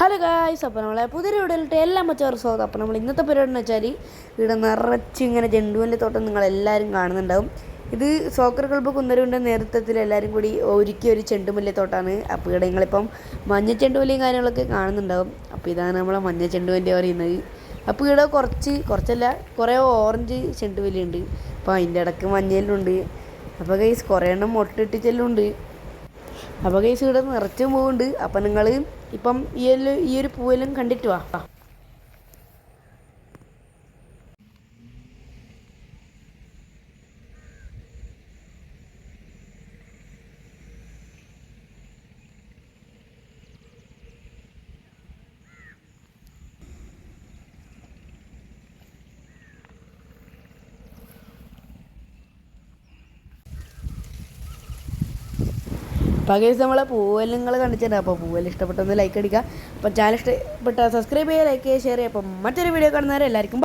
Hello guys അപ്പോൾ നമ്മളെ പുതിയ വീഡിയോയിലിട്ട് എല്ലാം മച്ചവർക്ക് സ്വാഗതം. അപ്പോൾ നമ്മൾ ഇന്നത്തെ പരിപാടി എന്ന് വെച്ചാൽ ഇവിടെ നിറച്ച് ഇങ്ങനെ ജണ്ടുവിന്റെ തോട്ടം നിങ്ങളെല്ലാവരും കാണുന്നുണ്ടാവും. ഇത് സോക്കർ ക്ലബ്ബ് കുന്നരുവിന്റെ നേതൃത്വത്തിൽ എല്ലാവരും കൂടി ഒരുക്കിയ ഒരു ചെണ്ടുമല്ലി തോട്ടമാണ് അപ്പോൾ ഇവിടെ നിങ്ങളിപ്പം മഞ്ഞ ചെണ്ടുമല്ലിയും കാര്യങ്ങളൊക്കെ കാണുന്നുണ്ടാവും. അപ്പോൾ ഇതാണ് നമ്മളെ മഞ്ഞ ചെണ്ടുമല്ലി പറയുന്നത് അപ്പോൾ ഇവിടെ കുറച്ച് കുറച്ചല്ല കുറേ ഓറഞ്ച് ചെണ്ടുമല്ലി ഉണ്ട് അപ്പോൾ അതിന്റെ ഇടയ്ക്ക് മഞ്ഞയിലുണ്ട്. അപ്പോൾ ഗൈസ് കുറേ എണ്ണം മൊട്ടിട്ടിച്ചെല്ലുണ്ട് അപ്പോൾ കേസ് ഇവിടെ നിറച്ചും പൂവുണ്ട്. അപ്പം നിങ്ങൾ ഇപ്പം ഈ ഈ ഒരു പൂവെല്ലാം കണ്ടിട്ട് വാ. അപ്പോൾ കേസ് നമ്മളെ പൂവെല്ലാം നിങ്ങൾ കണ്ടിട്ടുണ്ട്? അപ്പോൾ പൂവൽ ഇഷ്ടപ്പെട്ടൊന്ന് ലൈക്ക് അടിക്കുക. അപ്പോൾ ചാനൽ ഇഷ്ടപ്പെട്ട സബ്സ്ക്രൈബ് ചെയ്യുക ലൈക്ക് ചെയ്യുക ഷെയർ ചെയ്യുക. അപ്പം മറ്റൊരു വീഡിയോ കാണുന്നവരെ എല്ലാവർക്കും